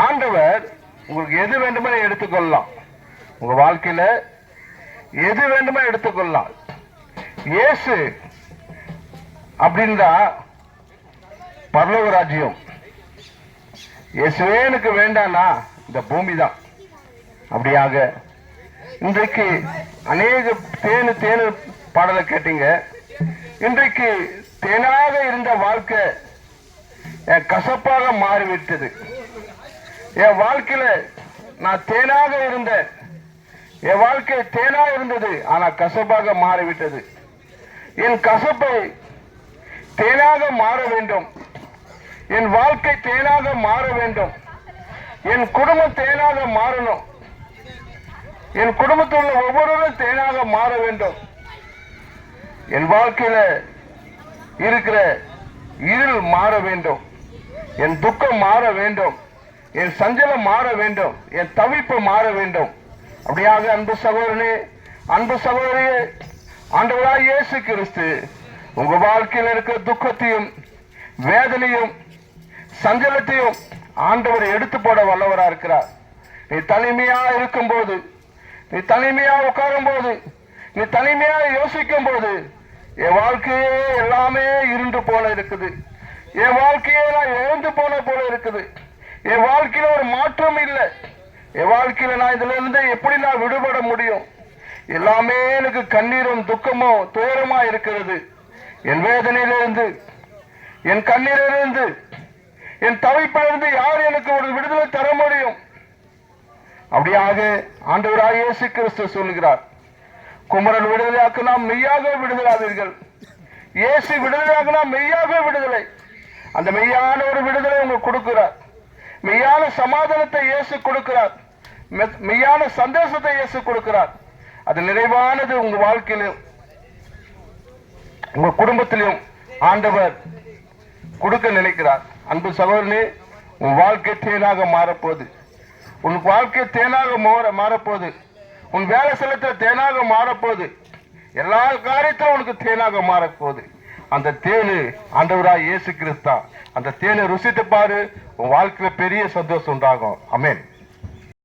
ஆண்டவர் உங்களுக்கு எது வேண்டுமோ எடுத்துக்கொள்ளலாம். உங்க வாழ்க்கையில எது வேண்டுமோ எடுத்துக்கொள்ளலாம். இயேசு அப்படின்றா பரலோக ராஜ்யம். இயேசுவே எனக்கு வேண்டானா இந்த பூமி தான் அப்படியாக இன்றைக்கு அநேக தேனு தேனு பாடலை கேட்டீங்க. இன்றைக்கு தேனாக இருந்த வாழ்க்கை கசப்பாக மாறிவிட்டது. என் வாழ்க்கையில நான் தேனாக இருந்தேன். என் வாழ்க்கை தேனா இருந்தது ஆனா கசப்பாக மாறிவிட்டது. என் கசப்பை தேனாக மாற வேண்டும். என் வாழ்க்கை தேனாக மாற வேண்டும். என் குடும்பம் தேனாக மாறணும். என் குடும்பத்தில் உள்ள ஒவ்வொருவரும் தேனாக மாற வேண்டும். என் வாழ்க்கையில இருக்கிற இருள் மாற வேண்டும். என் துக்கம் மாற வேண்டும். என் சஞ்சலம் மாற வேண்டும். என் தவிப்பு மாற வேண்டும். அப்படியாக அன்பு சகோதரனே அன்பு சகோதரியே ஆண்டவராய் இயேசு கிறிஸ்து உங்க வாழ்க்கையில் இருக்கிற துக்கத்தையும் வேதனையும் சஞ்சலத்தையும் ஆண்டவர் எடுத்து போட வல்லவரா இருக்கிறார். நீ தனிமையா இருக்கும்போது நீ தனிமையா உட்காரும் போது நீ தனிமையா யோசிக்கும் போது என் வாழ்க்கையே எல்லாமே இருண்டு போல இருக்குது. என் வாழ்க்கையை நான் இழந்து போன போல இருக்குது. என் வாழ்க்கையில ஒரு மாற்றம் இல்லை. என் வாழ்க்கையில நான் இதுல இருந்து எப்படி நான் விடுபட முடியும்? எல்லாமே எனக்கு கண்ணீரும் துக்கமும் துயரமா இருக்கிறது. என் வேதனையிலிருந்து என் கண்ணீரிலிருந்து என் தவிப்பிலிருந்து யார் எனக்கு ஒரு விடுதலை தர முடியும்? அப்படியாக ஆண்டவராக இயேசு கிறிஸ்து சொல்லுகிறார். குமரன் விடுதலையாக்குனா மெய்யாக விடுதலாவீர்கள். இயேசு விடுதலையாக்குனா மெய்யாக விடுதலை. அந்த மெய்யான ஒரு விடுதலை உங்களுக்கு கொடுக்கிறார். மெய்யான சமாதானத்தை இயேசு கொடுக்கிறார். மெய்யான சந்தோஷத்தை இயேசு கொடுக்கிறார். அது நிறைவானது உங்க வாழ்க்கையிலும் உங்க குடும்பத்திலும் ஆண்டவர் கொடுக்க நினைக்கிறார். அன்பு சகோதரனே உன் வாழ்க்கை தேனாக மாறப்போகுது. உன் வாழ்க்கை தேனாக மாற மாறப்போகுது. உன் வேலை செலுத்த தேனாக மாறப்போகுது. எல்லா காரியத்திலும் உனக்கு தேனாக மாறப்போகுது. அந்த தேனு ஆண்டவராய் இயேசு கிறிஸ்தா. அந்த தேனை ருசித்து பாரு உன் வாழ்க்கையில பெரிய சந்தோஷம் உண்டாகும். அமேன்